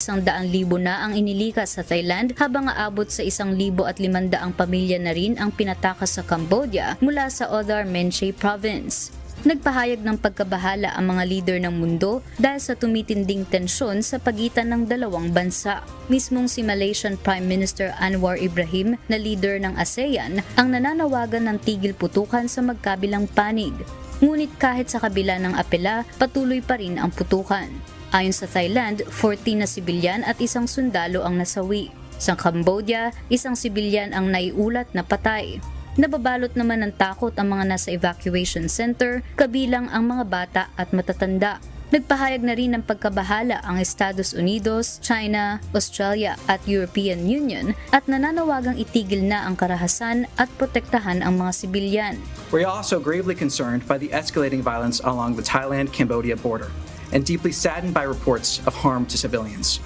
Isang daang libo na ang inilikas sa Thailand habang aabot sa isang libo at limandaang pamilya na rin ang pinatakas sa Cambodia mula sa Odar Menchay Province. Nagpahayag ng pagkabahala ang mga leader ng mundo dahil sa tumitinding tensyon sa pagitan ng dalawang bansa. Mismong si Malaysian Prime Minister Anwar Ibrahim na leader ng ASEAN ang nananawagan ng tigil putukan sa magkabilang panig. Ngunit kahit sa kabila ng apela, patuloy pa rin ang putukan. Ayon sa Thailand, 14 na sibilyan at isang sundalo ang nasawi. Sa Cambodia, isang sibilyan ang naiulat na patay. Nababalot naman ng takot ang mga nasa evacuation center, kabilang ang mga bata at matatanda. Nagpahayag na rin ng pagkabahala ang Estados Unidos, China, Australia at European Union at nananawagang itigil na ang karahasan at protektahan ang mga sibilyan. We are also gravely concerned by the escalating violence along the Thailand Cambodia border and deeply saddened by reports of harm to civilians.